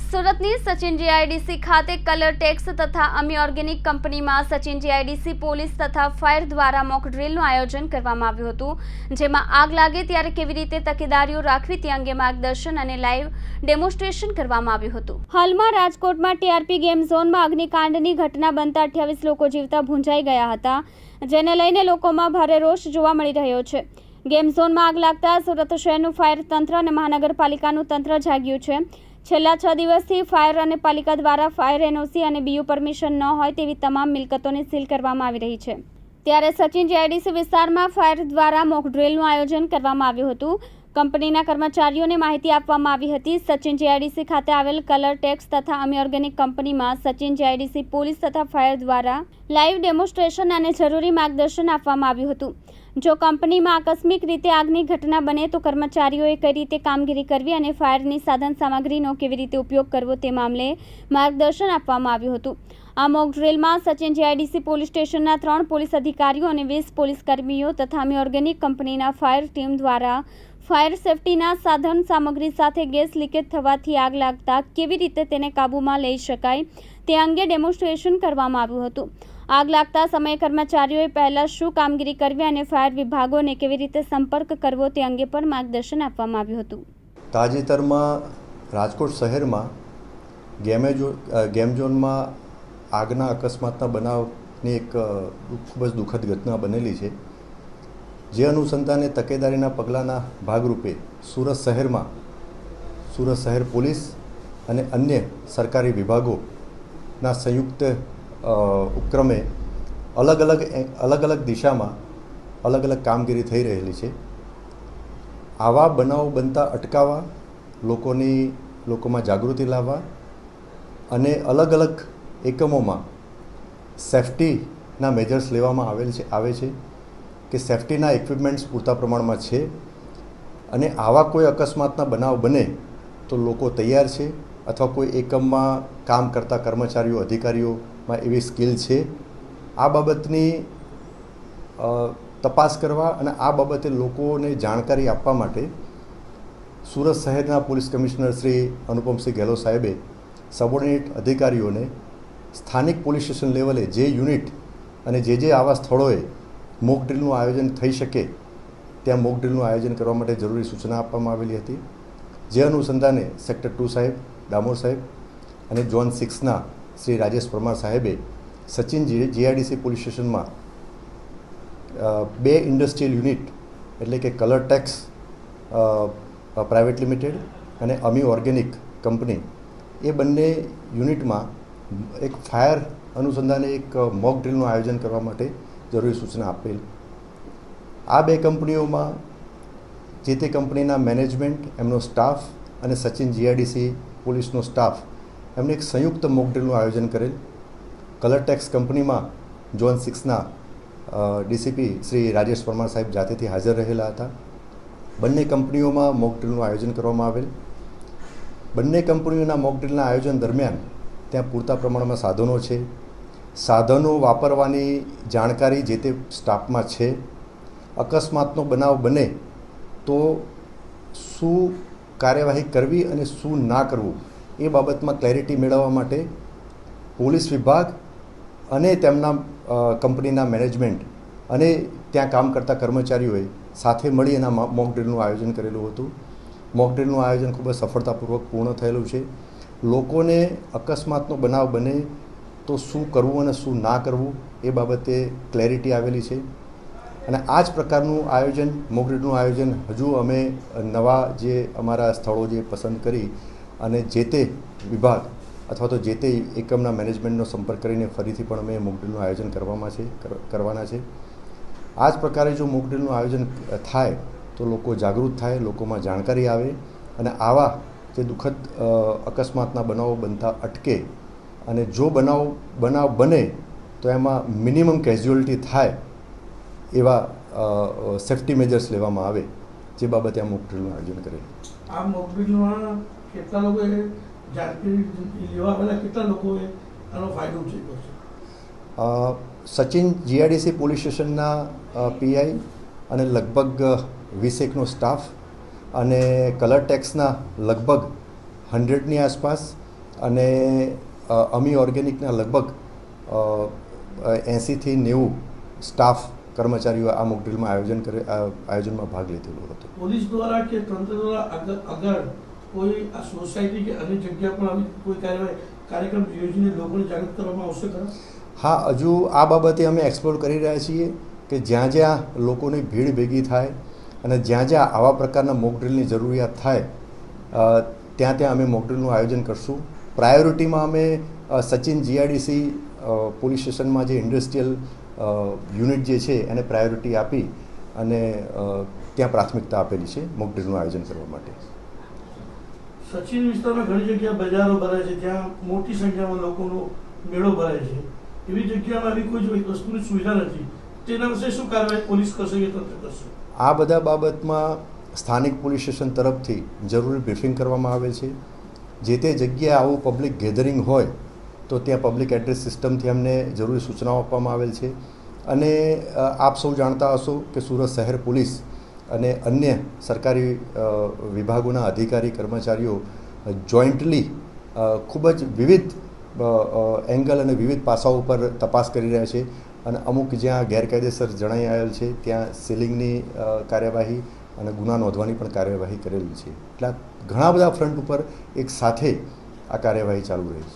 સુરતની સચિન જીઆઈડીસી ખાતે colour tex તથા અમી ઓર્ગેનિક કંપનીમાં સચિન જીઆઈડીસી પોલીસ તથા ફાયર દ્વારા મોક ડ્રીલનું આયોજન કરવામાં આવ્યું હતું, જેમાં આગ લાગે ત્યારે કેવી રીતે તકેદારીઓ રાખવી તે અંગે માર્ગદર્શન અને લાઈવ ડેમોન્સ્ટ્રેશન કરવામાં આવ્યું હતું. હાલમાં રાજકોટમાં ટીઆરપી ગેમ ઝોનમાં અગ્નિકાંડની ઘટના બનતા અઠ્યાવીસ લોકો જીવતા ભૂંજાઈ ગયા હતા, જેને લઈને લોકોમાં ભારે રોષ જોવા મળી રહ્યો છે. ગેમ ઝોનમાં આગ લાગતા સુરત શહેરનું ફાયર તંત્ર અને મહાનગરપાલિકાનું તંત્ર જાગ્યું છે. છેલ્લા છ દિવસથી ફાયર અને પાલિકા દ્વારા ફાયર એનઓસી અને બીયુ પરમિશન ન હોય તેવી તમામ મિલકતોને સીલ કરવામાં આવી રહી છે. ત્યારે સચિન જીઆઈડીસી વિસ્તારમાં ફાયર દ્વારા મોક ડ્રિલનું આયોજન કરવામાં આવ્યું હતું. કંપનીના કર્મચારીઓને માહિતી આપવામાં આવી હતી. સચિન જીઆઈડીસી ખાતે આવેલ કલર ટેક્સ તથા અમી ઓર્ગેનિક કંપનીમાં સચિન જીઆઈડીસી પોલીસ તથા ફાયર દ્વારા લાઈવ ડેમોન્સ્ટ્રેશન અને જરૂરી માર્ગદર્શન આપવામાં આવ્યું હતું. જો કંપનીમાં આકસ્મિક રીતે આગની ઘટના બને તો કર્મચારીઓએ કઈ રીતે કામગીરી કરવી અને ફાયરની સાધન સામગ્રીનો કેવી રીતે ઉપયોગ કરવો તે મામલે માર્ગદર્શન આપવામાં આવ્યું હતું. આ મોક ડ્રિલમાં સચિન જીઆઈડીસી પોલીસ સ્ટેશનના ત્રણ પોલીસ અધિકારીઓ અને વીસ પોલીસ કર્મીઓ તથા ઓર્ગેનિક કંપનીના ફાયર ટીમ દ્વારા ફાયર સેફટીના સાધન સામગ્રી સાથે ગેસ લીકેજ થવાથી આગ લાગતા કેવી રીતે તેને કાબૂમાં લઈ શકાય તે અંગે ડેમોન્સ્ટ્રેશન કરવામાં આવ્યું હતું. આગ લાગતા સમયે કર્મચારીઓએ પહેલા શું કામગીરી કરવી અને ફાયર વિભાગોને કેવી રીતે સંપર્ક કરવો તે અંગે પણ માર્ગદર્શન આપવામાં આવ્યું હતું. તાજેતરમાં રાજકોટ શહેરમાં ગેમે ઝો- ગેમ ઝોનમાં આગના અકસ્માતના બનાવની એક ખૂબ જ દુઃખદ ઘટના બનેલી છે. જે અનુસંધાને તકેદારીના પગલાંના ભાગરૂપે સુરત શહેરમાં, સુરત શહેર પોલીસ અને અન્ય સરકારી વિભાગોના સંયુક્ત ઉપક્રમે અલગ અલગ અલગ અલગ દિશામાં અલગ અલગ કામગીરી થઈ રહેલી છે. આવા બનાવો બનતા અટકાવવા, લોકોની, લોકોમાં જાગૃતિ લાવવા અને અલગ અલગ એકમોમાં સેફટીના મેજર્સ લેવામાં આવેલ છે, આવે છે કે સેફટીના ઇક્વિપમેન્ટ્સ પૂરતા પ્રમાણમાં છે અને આવા કોઈ અકસ્માતના બનાવ બને તો લોકો તૈયાર છે અથવા કોઈ એકમમાં કામ કરતા કર્મચારીઓ અધિકારીઓમાં એવી સ્કિલ છે. આ બાબતની તપાસ કરવા અને આ બાબતે લોકોને જાણકારી આપવા માટે સુરત શહેરના પોલીસ કમિશનર શ્રી અનુપમસિંહ ગેહલોત સાહેબે સબોર્ડિનેટ અધિકારીઓને સ્થાનિક પોલીસ સ્ટેશન લેવલે જે યુનિટ અને જે જે આવા સ્થળોએ મોક ડ્રીલનું આયોજન થઈ શકે ત્યાં મોક ડ્રીલનું આયોજન કરવા માટે જરૂરી સૂચના આપવામાં આવેલી હતી. જે અનુસંધાને સેક્ટર ટુ સાહેબ, ડામોર સાહેબ અને ઝોન સિક્સના શ્રી રાજેશ પરમાર સાહેબે સચિન જીઆઈડીસી પોલીસ સ્ટેશનમાં બે ઇન્ડસ્ટ્રીયલ યુનિટ એટલે કે કલર ટેક્સ પ્રાઇવેટ લિમિટેડ અને અમી ઓર્ગેનિક કંપની, એ બંને યુનિટમાં એક ફાયર અનુસંધાને એક મોક ડ્રીલનું આયોજન કરવા માટે જરૂરી સૂચના આપેલ. આ બે કંપનીઓમાં જે તે કંપનીના મેનેજમેન્ટ, એમનો સ્ટાફ અને સચિન જીઆઈડીસી પોલીસનો સ્ટાફ એમને એક સંયુક્ત મોક ડ્રીલનું આયોજન કરેલ. કલર ટેક્સ કંપનીમાં ઝોન સિક્સના ડીસીપી શ્રી રાજેશ પરમાર સાહેબ જાતેથી હાજર રહેલા હતા. બંને કંપનીઓમાં મોક ડ્રીલનું આયોજન કરવામાં આવેલ. બંને કંપનીઓના મોક ડ્રીલના આયોજન દરમિયાન ત્યાં પૂરતા પ્રમાણમાં સાધનો છે. સાધનો વાપરવાની જાણકારી જે તે સ્ટાફમાં છે. અકસ્માતનો બનાવ બને તો શું કાર્યવાહી કરવી અને શું ના કરવું એ બાબતમાં ક્લેરિટી મેળવવા માટે પોલીસ વિભાગ અને તેમના કંપનીના મેનેજમેન્ટ અને ત્યાં કામ કરતા કર્મચારીઓએ સાથે મળી એના મોક આયોજન કરેલું હતું. મોક ડ્રીલનું આયોજન ખૂબ જ સફળતાપૂર્વક પૂર્ણ થયેલું છે. લોકોને અકસ્માતનો બનાવ બને તો શું કરવું અને શું ના કરવું એ બાબતે ક્લેરિટી આવેલી છે. અને આ જ પ્રકારનું આયોજન મોક આયોજન હજુ અમે નવા જે અમારા સ્થળો જે પસંદ કરી અને જે તે વિભાગ અથવા તો જે તે એકમના મેનેજમેન્ટનો સંપર્ક કરીને ફરીથી પણ અમે મોકડ્રીલનું આયોજન કરવામાં છે કરવાના છે. આ જ પ્રકારે જો મોકડ્રીલનું આયોજન થાય તો લોકો જાગૃત થાય, લોકોમાં જાણકારી આવે અને આવા જે દુઃખદ અકસ્માતના બનાવો બનતા અટકે અને જો બનાવ બનાવ બને તો એમાં મિનિમમ કેઝ્યુઅલિટી થાય એવા સેફ્ટી મેજર્સ લેવામાં આવે. જે બાબતે આ મોક ડ્રીલનું આયોજન કરેલું. આ મોકડ્રીલમાં કેટલા લોકોએ જાણકારી લેવા પહેલાં કેટલા લોકોએ આનો ફાયદો ઉઠાવ્યો છે? સચિન જીઆઈડીસી પોલીસ સ્ટેશનના પીઆઈ અને લગભગ વીસેકનો સ્ટાફ અને કલર ટેક્સના લગભગ હંડ્રેડની આસપાસ અને અમી ઓર્ગેનિકના લગભગ એંસીથી નેવું સ્ટાફ કર્મચારીઓ આ મોકડ્રીલમાં આયોજન કરે આયોજનમાં ભાગ લીધેલો હતો. પોલીસ દ્વારા કે તંત્ર દ્વારા આગળ કોઈ આ સોસાયટી કે અન્ય જગ્યા પર આવી કોઈ કાર્યવાહી કાર્યક્રમ યોજીને લોકોને જાગૃત કરવામાં આવશે ખરા? હા હજુ આ બાબતે અમે એક્સપ્લોર કરી રહ્યા છીએ કે જ્યાં જ્યાં લોકોની ભીડ ભેગી થાય અને જ્યાં જ્યાં આવા પ્રકારના મોકડ્રીલની જરૂરિયાત થાય ત્યાં ત્યાં અમે મોકડ્રીલનું આયોજન કરશું. પ્રાયોરિટીમાં અમે સચિન જીઆઈડીસી પોલીસ સ્ટેશનમાં જે ઇન્ડસ્ટ્રીયલ યુનિટ જે છે એને પ્રાયોરિટી આપી અને ત્યાં પ્રાથમિકતા આપેલી છે મોક મોકડ્રીલનું આયોજન કરવા માટે. સચિન વિસ્તારમાં ઘણી જગ્યા બજારો ભરાય છે ત્યાં મોટી સંખ્યામાં લોકોનો મેળો ભરાય છે. એવી જગ્યામાં આવી કોઈ વસ્તુની સુવિધા નથી. તેના વિશે શું કાર્યવાહી પોલીસ કરશે કે તંત્ર કરશે? આ બધા બાબતમાં સ્થાનિક પોલીસ સ્ટેશન તરફથી જરૂરી બ્રીફિંગ કરવામાં આવે છે. જે તે જગ્યાએ આવું પબ્લિક ગેધરિંગ હોય તો ત્યાં પબ્લિક એડ્રેસ સિસ્ટમથી અમને જરૂરી સૂચનાઓ આપવામાં આવેલ છે. અને આપ સૌ જાણતા હશો કે સુરત શહેર પોલીસ અને અન્ય સરકારી વિભાગોના અધિકારી, કર્મચારીઓ જોઈન્ટલી ખૂબ જ વિવિધ એંગલ અને વિવિધ પાસાઓ ઉપર તપાસ કરી રહ્યા છે અને અમુક જ્યાં ગેરકાયદેસર જણાઈ આવેલ છે, ત્યાં સીલિંગની કાર્યવાહી અને ગુના નોંધવાની પણ કાર્યવાહી કરેલી છે. એટલે ઘણા બધા ફ્રન્ટ ઉપર એક સાથે આ કાર્યવાહી ચાલુ રહી છે.